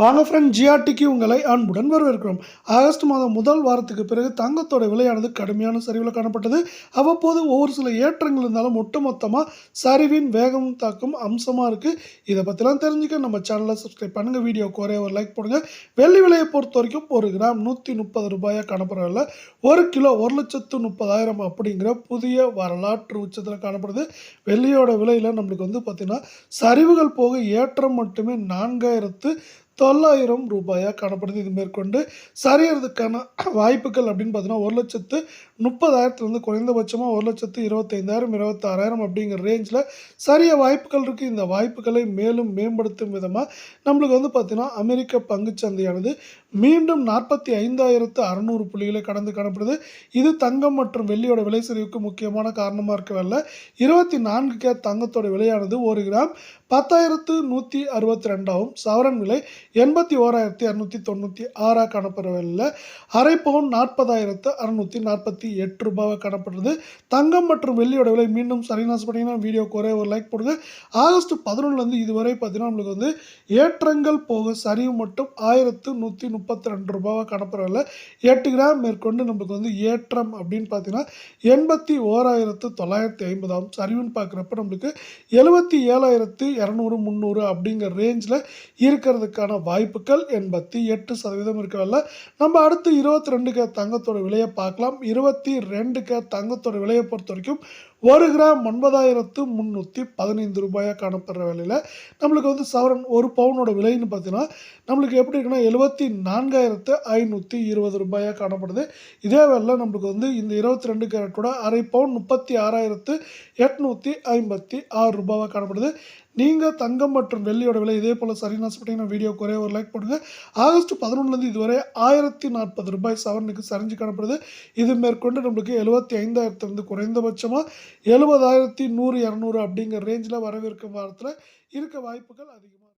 வாங்க ஃப்ரெண்ட் ஜிஆர்டிக்கு உங்களை அன்புடன் வரவேற்கிறோம். ஆகஸ்ட் மாதம் முதல் வாரத்துக்கு பிறகு தங்கத்தோட விலையானது கடுமையான சரிவில் காணப்பட்டது. அவ்வப்போது ஒவ்வொரு சில ஏற்றங்கள் இருந்தாலும் ஒட்டுமொத்தமாக சரிவின் வேகம் தாக்கும் அம்சமாக இருக்குது இதை பற்றிலாம் தெரிஞ்சுக்க நம்ம சேனலை சப்ஸ்கிரைப் பண்ணுங்கள் வீடியோ குறைய ஒரு லைக் போடுங்க. வெள்ளி விலையை பொறுத்த வரைக்கும் ஒரு கிராம் நூற்றி முப்பது ரூபாயாக காணப்படுறதில்ல ஒரு கிலோ ஒரு லட்சத்து முப்பதாயிரம் அப்படிங்கிற புதிய வரலாற்று உச்சத்தில் காணப்படுது. வெள்ளியோட விலையில் நம்மளுக்கு வந்து பார்த்திங்கன்னா சரிவுகள் போக ஏற்றம் மட்டுமே நான்காயிரத்து தொள்ளாயிரம் ரூபாயாக காணப்படுது. இது மேற்கொண்டு சரியறதுக்கான வாய்ப்புகள் அப்படின்னு பார்த்தீங்கன்னா ஒரு லட்சத்து முப்பதாயிரத்துலேருந்து குறைந்தபட்சமாக ஒரு லட்சத்து இருபத்தைந்தாயிரம் இருபத்தாறாயிரம் அப்படிங்கிற ரேஞ்சில் சரிய வாய்ப்புகள் இருக்குது இந்த வாய்ப்புகளை மேலும் மேம்படுத்தும் விதமாக நம்மளுக்கு வந்து பார்த்திங்கன்னா அமெரிக்க பங்குச்சந்தையானது மீண்டும் நாற்பத்தி ஐந்தாயிரத்து அறநூறு புள்ளிகளை கடந்து காணப்படுது. இது தங்கம் மற்றும் வெள்ளியோட விலை சரிவுக்கு முக்கியமான காரணமாக இருக்கவில்லை இருபத்தி நான்கு கே தங்கத்தோட விலையானது ஒரு கிராம் பத்தாயிரத்து நூற்றி அறுபத்தி ரெண்டாவும் சவரன் விலை எண்பத்தி ஓராயிரத்தி அறுநூற்றி தொண்ணூற்றி ஆறாக காணப்படவில்லை அரை பவுன் நாற்பதாயிரத்து அறுநூற்றி நாற்பத்தி எட்டு ரூபாவாக காணப்படுறது. தங்கம் மற்றும் வெள்ளியோட விலை மீண்டும் சரிநாசம் பண்ணிங்கன்னா வீடியோக்கு ஒரே ஒரு லைக் போடுங்க. ஆகஸ்ட் பதினொன்றுலேருந்து இதுவரை பார்த்தீங்கன்னா நம்மளுக்கு வந்து ஏற்றங்கள் போக சரிவு மட்டும் ஆயிரத்து நூற்றி முப்பத்தி ரெண்டு ரூபாவாக காணப்படவில்லை எட்டு கிராம் மேற்கொண்டு நம்மளுக்கு வந்து ஏற்றம் அப்படின்னு பார்த்தீங்கன்னா எண்பத்தி ஓராயிரத்து தொள்ளாயிரத்தி ஐம்பதாகும் சரிவுன்னு பார்க்குறப்ப நம்மளுக்கு எழுபத்தி ஏழாயிரத்து இரநூறு முந்நூறு அப்படிங்கிற ரேஞ்சில் இருக்கிறதுக்கான வாய்ப்புகள் எண்பத்தி எட்டு சதவீதம் இருக்கவில்லை. நம்ம அடுத்து இருபத்தி ரெண்டு கே தங்கத்தோட விலையை பார்க்கலாம். இருபத்தி ரெண்டு கே தங்கத்தோட விலையை பொறுத்த வரைக்கும் ஒரு கிராம் ஒன்பதாயிரத்து முந்நூற்றி பதினைந்து ரூபாயாக காணப்படுற விலையில் நம்மளுக்கு வந்து சவரன் ஒரு பவுனோட விலைன்னு பார்த்தீங்கன்னா நம்மளுக்கு எப்படி இருக்குன்னா எழுபத்தி நான்காயிரத்து ஐநூற்றி இருபது ரூபாயாக காணப்படுது. இதே வேலை நம்மளுக்கு வந்து இந்த இருபத்தி ரெண்டு கேரட்டோட அரை பவுன் முப்பத்தி ஆறாயிரத்து எட்நூற்றி ஐம்பத்தி ஆறு ரூபாவாக காணப்படுது. நீங்கள் தங்கம் மற்றும் வெள்ளியோட விலை இதே போல் சரின்னு ஆசைப்பட்டீங்கன்னா வீடியோ குறைய ஒரு லைக் போடுங்க. ஆகஸ்ட் பதினொன்றுலேருந்து இதுவரை ஆயிரத்தி நாற்பது ரூபாய் சவரனுக்கு சரிஞ்சு காணப்படுது. இது மேற்கொண்டு நம்மளுக்கு எழுபத்தி ஐந்தாயிரத்துலேருந்து குறைந்தபட்சமாக எழுபதாயிரத்தி நூறு இரநூறு அப்படிங்கிற ரேஞ்சில் வரவிருக்கும் வாரத்தில் இருக்க வாய்ப்புகள் அதிகமாக